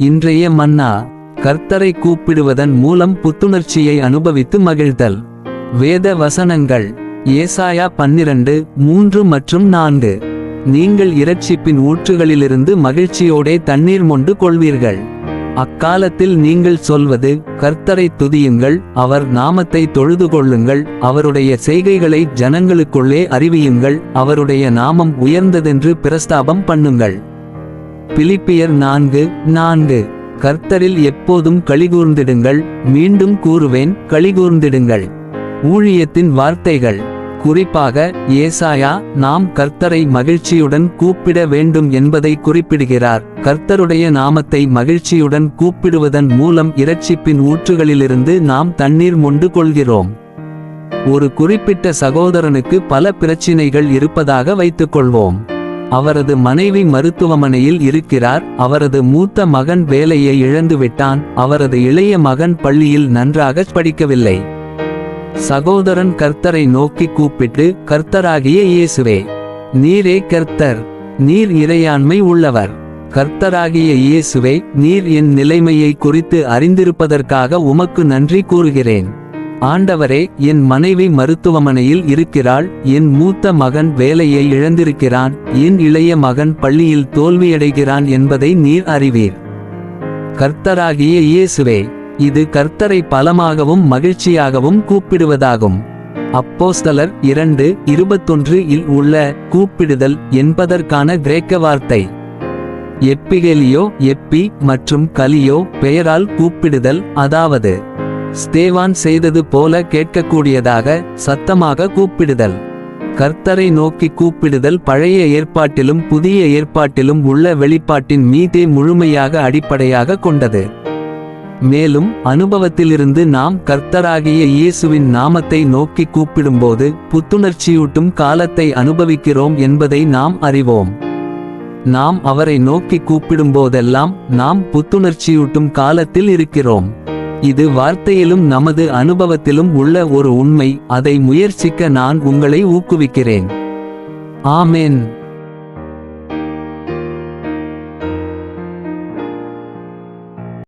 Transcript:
இன்றைய மன்னா கர்த்தரை கூப்பிடுவதன் மூலம் புத்துணர்ச்சியை அனுபவித்து மகிழ்தல். வேத வசனங்கள் ஏசாயா பன்னிரண்டு மூன்று மற்றும் நான்கு. நீங்கள் இரட்சிப்பின் ஊற்றுகளிலிருந்து மகிழ்ச்சியோடே தண்ணீர் மொண்டு கொள்வீர்கள். அக்காலத்தில் நீங்கள் சொல்வது கர்த்தரை துதியுங்கள் அவர் நாமத்தை தொழுது கொள்ளுங்கள் அவருடைய செய்கைகளை ஜனங்களுக்குள்ளே அறிவியுங்கள் அவருடைய நாமம் உயர்ந்ததென்று பிரஸ்தாபம் பண்ணுங்கள். பிலிப்பியர் நான்கு நான்கு. கர்த்தரில் எப்போதும் கலிகூர்ந்திடுங்கள் மீண்டும் கூறுவேன் கலிகூர்ந்திடுங்கள் ஊழியத்தின் வார்த்தைகள். குறிப்பாக ஏசாயா நாம் கர்த்தரை மகிழ்ச்சியுடன் கூப்பிட வேண்டும் என்பதை குறிப்பிடுகிறார். கர்த்தருடைய நாமத்தை மகிழ்ச்சியுடன் கூப்பிடுவதன் மூலம் இரட்சிப்பின் ஊற்றுகளிலிருந்து நாம் தண்ணீர் மொண்டு கொள்கிறோம். ஒரு குறிப்பிட்ட சகோதரனுக்கு பல பிரச்சினைகள் இருப்பதாக வைத்துக்கொள்வோம். அவரது மனைவி மருத்துவமனையில் இருக்கிறார். அவரது மூத்த மகன் வேலையை இழந்துவிட்டான் அவரது இளைய மகன் பள்ளியில் நன்றாக படிக்கவில்லை. சகோதரன் கர்த்தரை நோக்கி கூப்பிட்டு கர்த்தராகிய இயேசுவே நீரே கர்த்தர் நீர் இறையாண்மை உள்ளவர். கர்த்தராகிய இயேசுவே நீர் என் நிலைமையை குறித்து அறிந்திருப்பதற்காக உமக்கு நன்றி கூறுகிறேன். ஆண்டவரே என் மனைவி மருத்துவமனையில் இருக்கிறாள் என் மூத்த மகன் வேலையை இழந்திருக்கிறான் என் இளைய மகன் பள்ளியில் தோல்வியடைகிறான் என்பதை நீர் அறிவீர். கர்த்தராகிய இயேசுவே இது கர்த்தரை பலமாகவும் மகிழ்ச்சியாகவும் கூப்பிடுவதாகும். அப்போஸ்தலர் இரண்டு இருபத்தொன்று இல் உள்ள கூப்பிடுதல் என்பதற்கான கிரேக்க வார்த்தை. எப்பிகெலியோ எப்பி மற்றும் கலியோ பெயரால் கூப்பிடுதல் அதாவது ஸ்தேவான் செய்தது போல கேட்கக்கூடியதாக சத்தமாக கூப்பிடுதல். கர்த்தரை நோக்கி கூப்பிடுதல் பழைய ஏற்பாட்டிலும் புதிய ஏற்பாட்டிலும் உள்ள வெளிப்பாட்டின் மீதே முழுமையாக அடிப்படையாக கொண்டது. மேலும் அனுபவத்திலிருந்து நாம் கர்த்தராகிய இயேசுவின் நாமத்தை நோக்கி கூப்பிடும்போது புத்துணர்ச்சியூட்டும் காலத்தை அனுபவிக்கிறோம் என்பதை நாம் அறிவோம். நாம் அவரை நோக்கி கூப்பிடும்போதெல்லாம் நாம் புத்துணர்ச்சியூட்டும் காலத்தில் இருக்கிறோம். இது வார்த்தையிலும் நமது அனுபவத்திலும் உள்ள ஒரு உண்மை. அதை முயற்சிக்க நான் உங்களை ஊக்குவிக்கிறேன். ஆமென்.